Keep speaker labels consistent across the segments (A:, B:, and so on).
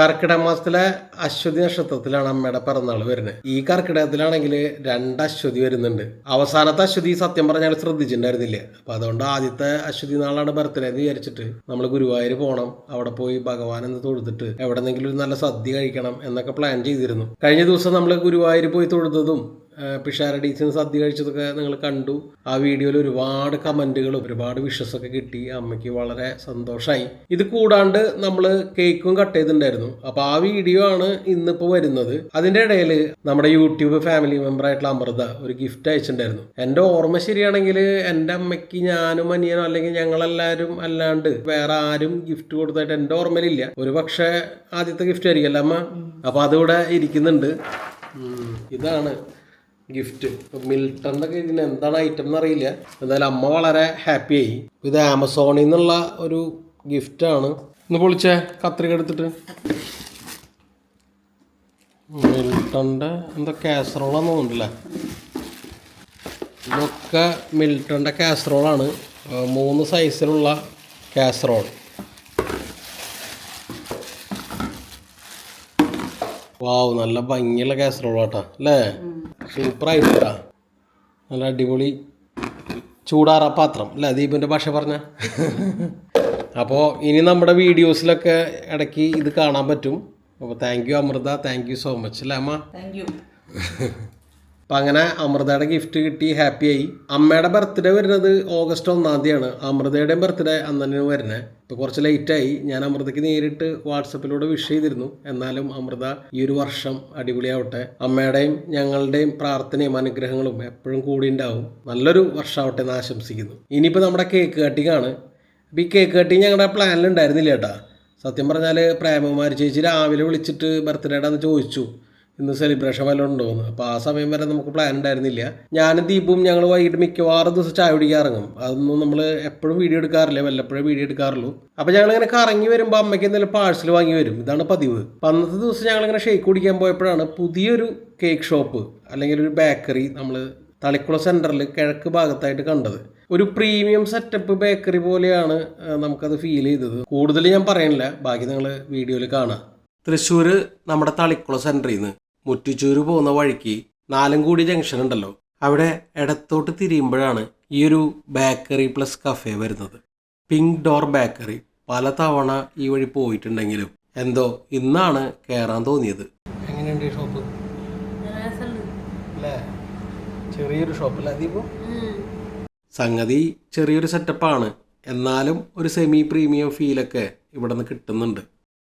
A: കർക്കിടക മാസത്തിലെ അശ്വതി നക്ഷത്രത്തിലാണ് അമ്മയുടെ പിറന്നാൾ വരുന്നത്. ഈ കർക്കിടകത്തിലാണെങ്കിൽ രണ്ട് അശ്വതി വരുന്നുണ്ട്. അവസാനത്തെ അശ്വതി സത്യം പറഞ്ഞാൽ ശ്രദ്ധിച്ചിട്ടുണ്ടായിരുന്നില്ല. അപ്പൊ അതുകൊണ്ട് ആദ്യത്തെ അശ്വതി നാളാണ് ബർത്ത്ഡേ എന്ന് വിചാരിച്ചിട്ട് നമ്മൾ ഗുരുവായൂർ പോകണം അവിടെ പോയി ഭഗവാൻ എന്ന് തൊഴുതിട്ട് എവിടെന്നെങ്കിലും ഒരു നല്ല സദ്യ കഴിക്കണം എന്നൊക്കെ പ്ലാൻ ചെയ്തിരുന്നു. കഴിഞ്ഞ ദിവസം നമ്മൾ ഗുരുവായൂർ പോയി തൊഴുതതും പിഷാരഡീസിന് സദ്യ കഴിച്ചതൊക്കെ നിങ്ങൾ കണ്ടു. ആ വീഡിയോയിൽ ഒരുപാട് കമന്റുകളും ഒരുപാട് വിഷസ് ഒക്കെ കിട്ടി. അമ്മയ്ക്ക് വളരെ സന്തോഷമായി ഇത് കൂടാണ്ട് നമ്മൾ കേക്കും കട്ട് ചെയ്തിട്ടുണ്ടായിരുന്നു. അപ്പോൾ ആ വീഡിയോ ആണ് ഇന്നിപ്പോൾ വരുന്നത്. അതിന്റെ ഇടയിൽ നമ്മുടെ യൂട്യൂബ് ഫാമിലി മെമ്പർ ആയിട്ടുള്ള അമൃത ഒരു ഗിഫ്റ്റ് അയച്ചിട്ടുണ്ടായിരുന്നു. എന്റെ ഓർമ്മ ശരിയാണെങ്കിൽ എന്റെ അമ്മയ്ക്ക് ഞാനും അനിയനോ അല്ലെങ്കിൽ ഞങ്ങളെല്ലാവരും അല്ലാണ്ട് വേറെ ആരും ഗിഫ്റ്റ് കൊടുത്തായിട്ട് എന്റെ ഓർമ്മയിലില്ല. ഒരു പക്ഷേ ആദ്യത്തെ ഗിഫ്റ്റ് ആയിരിക്കും അല്ല അമ്മ? അപ്പോൾ അതിവിടെ ഇരിക്കുന്നുണ്ട്. ഇതാണ് ഗിഫ്റ്റ്. മിൽട്ടറിന്റെ ഒക്കെ ഇതിന് എന്താണ് ഐറ്റം എന്നറിയില്ല എന്തായാലും അമ്മ വളരെ ഹാപ്പി ആയി. ഇത് ആമസോണിൽ നിന്നുള്ള ഒരു ഗിഫ്റ്റാണ് ഒന്ന് പൊളിച്ചേ കത്രിക എടുത്തിട്ട്. മിൽട്ടന്റെ എന്താ കാസറോളാന്ന് തോന്നുന്നില്ല ഇതൊക്കെ മിൽട്ടന്റെ കാസറോളാണ് മൂന്ന് സൈസിലുള്ള കാസറോൾ വാവ് നല്ല ഭംഗിയുള്ള കാസറോൾ കേട്ടോ അല്ലേ? സൂപ്പറായിട്ടാ നല്ല അടിപൊളി ചൂടാറ പാത്രം അല്ലേ? ദീപിന്റെ ഭാഷ പറഞ്ഞ. അപ്പോൾ ഇനി നമ്മുടെ വീഡിയോസിലൊക്കെ ഇടയ്ക്ക് ഇത് കാണാൻ പറ്റും. അപ്പോൾ thank you Amrutha. Thank you so much അല്ലേ അമ്മ?
B: താങ്ക് യു
A: അപ്പം അങ്ങനെ അമൃതയുടെ ഗിഫ്റ്റ് കിട്ടി ഹാപ്പിയായി അമ്മയുടെ ബർത്ത്ഡേ വരുന്നത് ഓഗസ്റ്റ് ഒന്നാം തീയതിയാണ്. അമൃതയുടെയും ബർത്ത്ഡേ അന്ന് തന്നെയാണ് വരുന്നത് ഇപ്പോൾ കുറച്ച് ലേറ്റായി ഞാൻ അമൃതയ്ക്ക് നേരിട്ട് വാട്സപ്പിലൂടെ വിഷ് ചെയ്തിരുന്നു. എന്നാലും അമൃത ഈ ഒരു വർഷം അടിപൊളിയാവട്ടെ. അമ്മയുടെയും ഞങ്ങളുടെയും പ്രാർത്ഥനയും അനുഗ്രഹങ്ങളും എപ്പോഴും കൂടി ഉണ്ടാവും. നല്ലൊരു വർഷമാവട്ടെ എന്ന് ആശംസിക്കുന്നു. ഇനിയിപ്പോൾ നമ്മുടെ കേക്ക് കട്ടിങ്ങാണ് അപ്പോൾ ഈ കേക്ക് കട്ടിങ് ഞങ്ങളുടെ പ്ലാനിലുണ്ടായിരുന്നില്ല കേട്ടോ. സത്യം പറഞ്ഞാൽ പ്രേമകുമാരി ചേച്ചി രാവിലെ വിളിച്ചിട്ട് ബർത്ത്ഡേടാന്ന് ചോദിച്ചു. ഇന്ന് സെലിബ്രേഷൻ വല്ലതും ഉണ്ടോയെന്ന് അപ്പോൾ ആ സമയം വരെ നമുക്ക് പ്ലാൻ ഉണ്ടായിരുന്നില്ല. ഞാനും ദീപും ഞങ്ങൾ വൈകിട്ട് മിക്കവാറും ദിവസം ചായ കുടിക്കാൻ ഇറങ്ങും. അതൊന്നും നമ്മൾ എപ്പോഴും വീഡിയോ എടുക്കാറില്ല. വല്ലപ്പോഴും വീഡിയോ എടുക്കാറുള്ളൂ. അപ്പോൾ ഞങ്ങളിങ്ങനെ കറങ്ങി വരുമ്പോൾ അമ്മയ്ക്ക് എന്തെങ്കിലും പാഴ്സൽ വാങ്ങി വരും. ഇതാണ് പതിവ്. അന്നത്തെ ദിവസം ഞങ്ങളിങ്ങനെ ഷേക്ക് കുടിക്കാൻ പോയപ്പോഴാണ് പുതിയൊരു കേക്ക് ഷോപ്പ് അല്ലെങ്കിൽ ഒരു ബേക്കറി നമ്മൾ തളിക്കുളം സെന്ററിൽ കിഴക്ക് ഭാഗത്തായിട്ട് കണ്ടത്. ഒരു പ്രീമിയം സെറ്റപ്പ് ബേക്കറി പോലെയാണ് നമുക്കത് ഫീൽ ചെയ്തത്. കൂടുതൽ ഞാൻ പറയണില്ല. ബാക്കി നിങ്ങൾ വീഡിയോയിൽ കാണാം. തൃശ്ശൂർ നമ്മുടെ തളിക്കുളം സെന്ററിൽ നിന്ന്. മുറ്റിച്ചൂര് പോകുന്ന വഴിക്ക് നാലംകൂടി ജംഗ്ഷൻ ഉണ്ടല്ലോ. അവിടെ ഇടത്തോട്ട് തിരിയുമ്പോഴാണ് ഈ ഒരു ബേക്കറി പ്ലസ് കഫേ വരുന്നത്. പിങ്ക് ഡോർ ബേക്കറി പല തവണ ഈ വഴി പോയിട്ടുണ്ടെങ്കിലും എന്തോ ഇന്നാണ് കയറാൻ തോന്നിയത്. എങ്ങനെയുണ്ട് ഈ ഷോപ്പ് ചെറിയൊരു ഷോപ്പല്ലേ ദീപു സംഗതി ചെറിയൊരു സെറ്റപ്പാണ് എന്നാലും ഒരു സെമി പ്രീമിയം ഫീലൊക്കെ ഇവിടെ നിന്ന് കിട്ടുന്നുണ്ട്.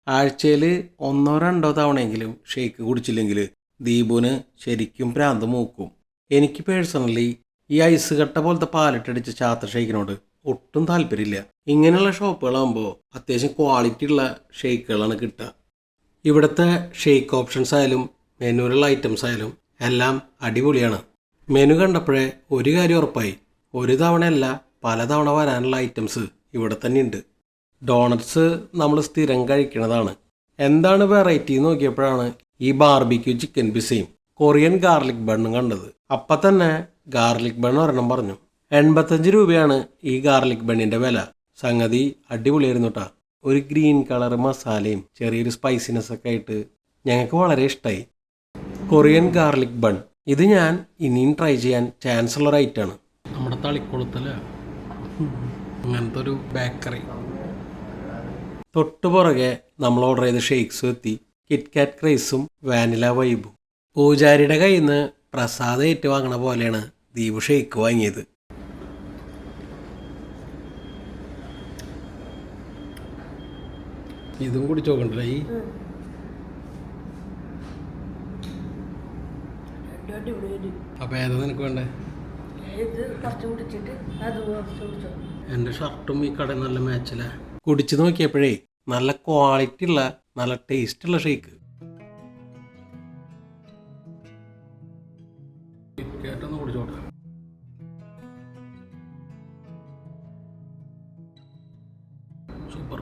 A: ആഴ്ചയിൽ ഒന്നോ രണ്ടോ തവണയെങ്കിലും ഷേക്ക് കുടിച്ചില്ലെങ്കിൽ ദീപുവിന് ശരിക്കും ഭ്രാന്ത് മൂക്കും. എനിക്ക് പേഴ്സണലി ഈ ഐസ് കട്ട പോലത്തെ പാലിട്ടടിച്ച ചാത്ത ഷേക്കിനോട് ഒട്ടും താല്പര്യമില്ല. ഇങ്ങനെയുള്ള ഷോപ്പുകളാകുമ്പോൾ അത്യാവശ്യം ക്വാളിറ്റി ഉള്ള ഷേക്കുകളാണ് കിട്ടുക. ഇവിടുത്തെ ഷേക്ക് ഓപ്ഷൻസ് ആയാലും മെനുവിലുള്ള ഐറ്റംസ് ആയാലും എല്ലാം അടിപൊളിയാണ്. മെനു കണ്ടപ്പോഴേ ഒരു കാര്യം ഉറപ്പായി. ഒരു തവണയല്ല പല തവണ വരാനുള്ള ഐറ്റംസ് ഇവിടെ തന്നെ ഉണ്ട് ഡോണറ്റ്സ് നമ്മൾ സ്ഥിരം കഴിക്കുന്നതാണ് എന്താണ് വെറൈറ്റി നോക്കിയപ്പോഴാണ് ഈ ബാർബിക്യൂ ചിക്കൻ പിസയും കൊറിയൻ ഗാർലിക് ബണ്ണും കണ്ടത്. അപ്പം തന്നെ ഗാർലിക് ബൺ ഒരെണ്ണം പറഞ്ഞു. എൺപത്തഞ്ച് രൂപയാണ് ഈ ഗാർലിക് ബണ്ണിന്റെ വില. സംഗതി അടിപൊളിയായിരുന്നു കേട്ടോ ഒരു ഗ്രീൻ കളർ മസാലയും ചെറിയൊരു സ്പൈസിനെസ് ഒക്കെ ആയിട്ട് ഞങ്ങൾക്ക് വളരെ ഇഷ്ടമായി കൊറിയൻ ഗാർലിക് ബൺ ഇത് ഞാൻ ഇനിയും ട്രൈ ചെയ്യാൻ ചാൻസ് ഉള്ള റൈറ്റാണ് നമ്മുടെ തളിക്കുളത്തിൽ അങ്ങനത്തെ ഒരു ബേക്കറി തൊട്ടു പുറകെ നമ്മൾ ഓർഡർ ചെയ്ത ഷെയ്ക്സും എത്തി. കിറ്റ്കാറ്റ് ക്രൈസും വാനില വൈബും പൂജാരിയുടെ കയ്യിൽ നിന്ന് പ്രസാദം ഏറ്റുവാങ്ങണ പോലെയാണ് ദീപു ഷെയ്ക്ക് വാങ്ങിയത്. ഇതും കൂടി ചോക്കണ്ടല്ലേ ഈ? അപ്പോൾ ഏതാ നിനക്ക് വേണ്ടേ? എന്റെ ഷർട്ടും ഈ കട നല്ല മാച്ചില്ല കുടിച്ചു നോക്കിയപ്പോഴേ നല്ല ക്വാളിറ്റി ഉള്ള നല്ല ടേസ്റ്റ് ഉള്ള ഷേക്ക് സൂപ്പർ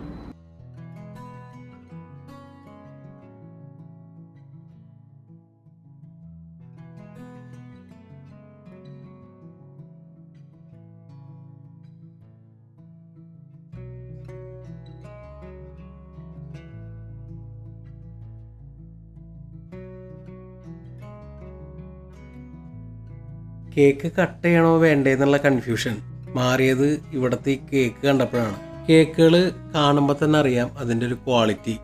A: കേക്ക് കട്ട് ചെയ്യണോ വേണ്ടേ എന്നുള്ള കൺഫ്യൂഷൻ മാറിയത് ഇവിടുത്തെ ഈ കേക്ക് കണ്ടപ്പോഴാണ്. കേക്കുകൾ കാണുമ്പോൾ തന്നെ അറിയാം അതിന്റെ ഒരു ക്വാളിറ്റി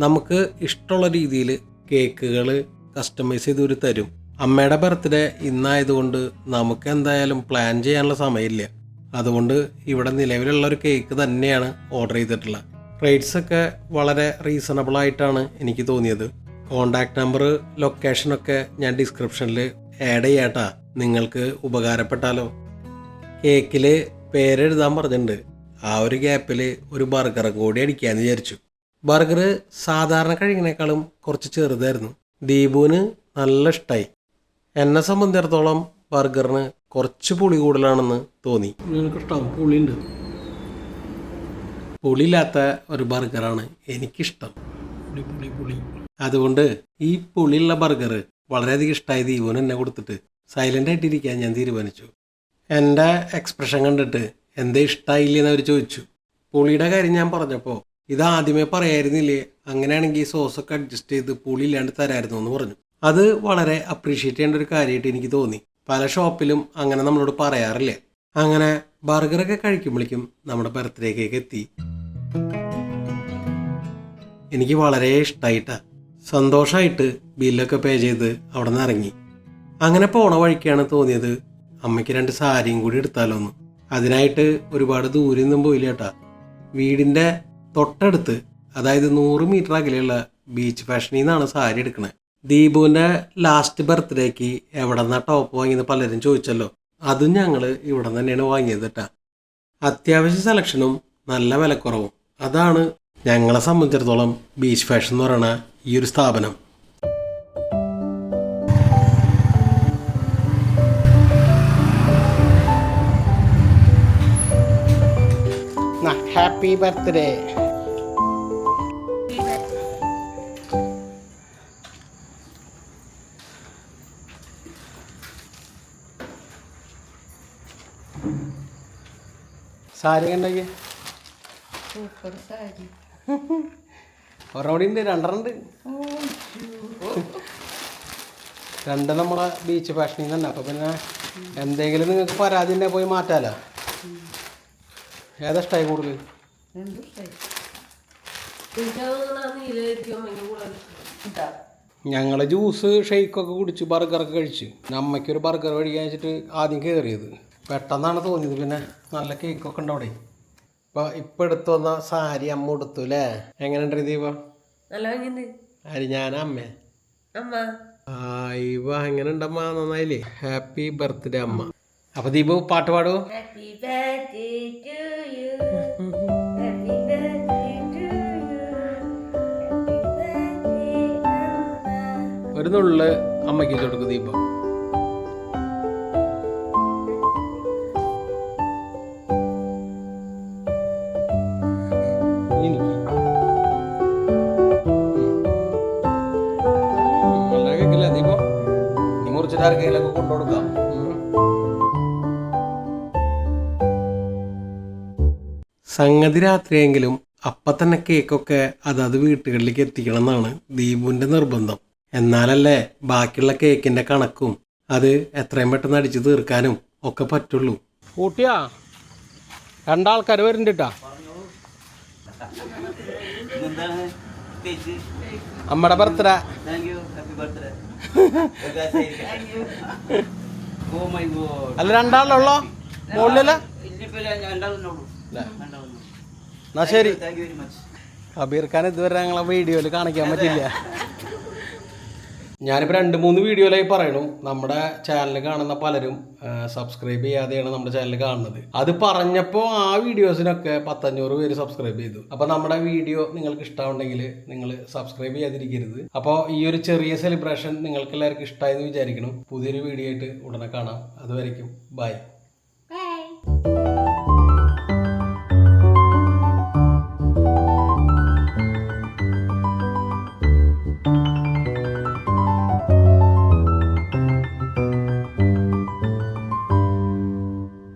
A: നമുക്ക് ഇഷ്ടമുള്ള രീതിയിൽ കേക്കുകൾ കസ്റ്റമൈസ് ചെയ്ത് ഒരു തരും. അമ്മയുടെ ബർത്ത്ഡേ ഇന്നായതുകൊണ്ട് നമുക്ക് എന്തായാലും പ്ലാൻ ചെയ്യാനുള്ള സമയമില്ല. അതുകൊണ്ട് ഇവിടെ നിലവിലുള്ള ഒരു കേക്ക് തന്നെയാണ് ഓർഡർ ചെയ്തിട്ടുള്ളത്. റേറ്റ്സ് ഒക്കെ വളരെ റീസണബിൾ ആയിട്ടാണ് എനിക്ക് തോന്നിയത്. കോണ്ടാക്ട് നമ്പർ ലൊക്കേഷനൊക്കെ ഞാൻ ഡിസ്ക്രിപ്ഷനിൽ ആഡ് ചെയ്യാട്ടാ. നിങ്ങൾക്ക് ഉപകാരപ്പെട്ടാലോ? കേക്കിൽ പേരെഴുതാൻ പറഞ്ഞിട്ടുണ്ട്. ആ ഒരു ഗ്യാപ്പിൽ ഒരു ബർഗറും കൂടി അടിക്കാമെന്ന് വിചാരിച്ചു. ബർഗർ സാധാരണ കഴിക്കുന്നേക്കാളും കുറച്ച് ചെറുതായിരുന്നു. ദീപുവിന് നല്ല ഇഷ്ടമായി എന്നെ സംബന്ധിച്ചിടത്തോളം ബർഗറിന് കുറച്ച് പുളി കൂടുതലാണെന്ന് തോന്നി. നിനക്കിഷ്ടം പുളിയുണ്ട്. പുളിയില്ലാത്ത ഒരു ബർഗറാണ് എനിക്കിഷ്ടം. പുളി പുളി പുളി. അതുകൊണ്ട് ഈ പുളിയുള്ള ബർഗർ വളരെയധികം ഇഷ്ടമായി ദീപുവിന് എന്നെ കൊടുത്തിട്ട്. സൈലന്റ് ആയിട്ടിരിക്കാൻ ഞാൻ തീരുമാനിച്ചു. എന്റെ എക്സ്പ്രഷൻ കണ്ടിട്ട് എന്തേ ഇഷ്ടമായില്ലെന്ന് അവർ ചോദിച്ചു. പുളിയുടെ കാര്യം ഞാൻ പറഞ്ഞപ്പോൾ ഇത് ആദ്യമേ പറയായിരുന്നില്ലേ? അങ്ങനെയാണെങ്കിൽ ഈ സോസൊക്കെ അഡ്ജസ്റ്റ് ചെയ്ത് പുളി ഇല്ലാണ്ട് തരായിരുന്നു എന്ന് പറഞ്ഞു. അത് വളരെ അപ്രീഷിയേറ്റ് ചെയ്യേണ്ട ഒരു കാര്യമായിട്ട് എനിക്ക് തോന്നി. പല ഷോപ്പിലും അങ്ങനെ നമ്മളോട് പറയാറില്ല? അങ്ങനെ ബർഗറൊക്കെ കഴിക്കുമ്പോഴേക്കും നമ്മുടെ ബർത്ത്ഡേ കേക്ക് എത്തി. എനിക്ക് വളരെ ഇഷ്ടമായിട്ടാണ് സന്തോഷമായിട്ട് ബില്ലൊക്കെ പേ ചെയ്ത് അവിടെ നിന്ന് ഇറങ്ങി. അങ്ങനെ പോണ വഴിക്കാണ് തോന്നിയത്. അമ്മയ്ക്ക് രണ്ട് സാരിയും കൂടി എടുത്താലോ എന്ന്. അതിനായിട്ട് ഒരുപാട് ദൂരെ നിന്നും പോയില്ല കേട്ടാ വീടിന്റെ തൊട്ടടുത്ത് അതായത് നൂറ് മീറ്റർ അകലെയുള്ള ബീച്ച് ഫാഷനിൽ നിന്നാണ് സാരി എടുക്കുന്നത് ദീപുവിന്റെ ലാസ്റ്റ് ബർത്ത്ഡേക്ക് എവിടെ നിന്നാ ടോപ്പ് വാങ്ങിയത് പലരും ചോദിച്ചല്ലോ. അതും ഞങ്ങൾ ഇവിടെ തന്നെയാണ് വാങ്ങിയത് കേട്ടാ അത്യാവശ്യ സെലക്ഷനും നല്ല വിലക്കുറവും. അതാണ് ഞങ്ങളെ സംബന്ധിച്ചിടത്തോളം ബീച്ച് ഫാഷൻ എന്ന് പറയുന്ന ഈ ഒരു സ്ഥാപനം. ഹാപ്പി ബർത്ത്ഡേ സാരി കണ്ടെങ്കിൽ
B: സൂപ്പർ
A: ഉണ്ട് രണ്ടെണ്ണുണ്ട് രണ്ട് നമ്മളെ ബീച്ച് ഫാഷനിൽ തന്നെ. അപ്പോൾ പിന്നെ എന്തെങ്കിലും നിങ്ങൾക്ക് പരാതി ഉണ്ടെങ്കിൽ പോയി മാറ്റാലോ. ഏതാ ഇഷ്ടമായി കൂടുതൽ?
B: രണ്ടും
A: ഞങ്ങൾ ജ്യൂസ് ഷെയ്ക്കൊക്കെ കുടിച്ച് ബർഗറൊക്കെ കഴിച്ച്. അമ്മയ്ക്കൊരു ബർഗർ കഴിക്കാൻ വെച്ചിട്ട് ആദ്യം കയറിയത് പെട്ടെന്നാണ് തോന്നിയത് പിന്നെ നല്ല കേക്കൊക്കെ ഉണ്ട് അവിടെ. ഇപ്പൊ ഇപ്പം എടുത്തു വന്ന സാരി അമ്മ എടുത്തു അല്ലേ എങ്ങനെയുണ്ട് ദീപ? ഞാനാ അമ്മേ.
B: അമ്മ.
A: ഇവ എങ്ങനെ ഉണ്ടമ്മ നന്നായില്ലേ? ഹാപ്പി ബർത്ത്ഡേ അമ്മ. അപ്പൊ ദീപു പാട്ട് പാടുവോ?
B: ഹാപ്പി ബർത്ത്ഡേ അമ്മ
A: അമ്മയ്ക്ക് വെച്ച് കൊടുക്കും ദീപം? ആർക്കെങ്കിലൊക്കെ കൊണ്ടുകൊടുക്കാം ഉം. സംഗതി രാത്രിയെങ്കിലും അപ്പം തന്നെ കേക്കൊക്കെ അതത് വീട്ടുകളിലേക്ക് എത്തിക്കണം എന്നാണ് ദീപുവിന്റെ നിർബന്ധം. എന്നാലല്ലേ ബാക്കിയുള്ള കേക്കിന്റെ കണക്കും അത് എത്രയും പെട്ടെന്ന് അടിച്ചു തീർക്കാനും ഒക്കെ പറ്റുള്ളൂ. കൂട്ടിയാ രണ്ടാൾക്കാർ വരുന്നുണ്ട്
C: അമ്മടെ
A: അമ്മയുടെ ബർത്ത്ഡേ. അല്ല രണ്ടാളുള്ളോ മുകളിലല്ല? എന്നാ ശരി. അബീർ ഖാൻ ഇതുവരെ ഞങ്ങളെ വീഡിയോയിൽ കാണിക്കാൻ പറ്റില്ല ഞാനിപ്പോൾ രണ്ട് മൂന്ന് വീഡിയോയിലായി പറയണു. നമ്മുടെ ചാനൽ കാണുന്ന പലരും സബ്സ്ക്രൈബ് ചെയ്യാതെയാണ് നമ്മുടെ ചാനൽ കാണുന്നത്. അത് പറഞ്ഞപ്പോൾ ആ വീഡിയോസിനൊക്കെ പത്തഞ്ഞൂറ് പേര് സബ്സ്ക്രൈബ് ചെയ്തു. അപ്പോൾ നമ്മുടെ വീഡിയോ നിങ്ങൾക്ക് ഇഷ്ടമുണ്ടെങ്കിൽ നിങ്ങൾ സബ്സ്ക്രൈബ് ചെയ്യാതിരിക്കരുത്. അപ്പോൾ ഈ ഒരു ചെറിയ സെലിബ്രേഷൻ നിങ്ങൾക്ക് എല്ലാവർക്കും ഇഷ്ടമായെന്ന് വിചാരിക്കണം പുതിയൊരു വീഡിയോ ആയിട്ട് ഉടനെ കാണാം. അതുവരയ്ക്കും ബൈ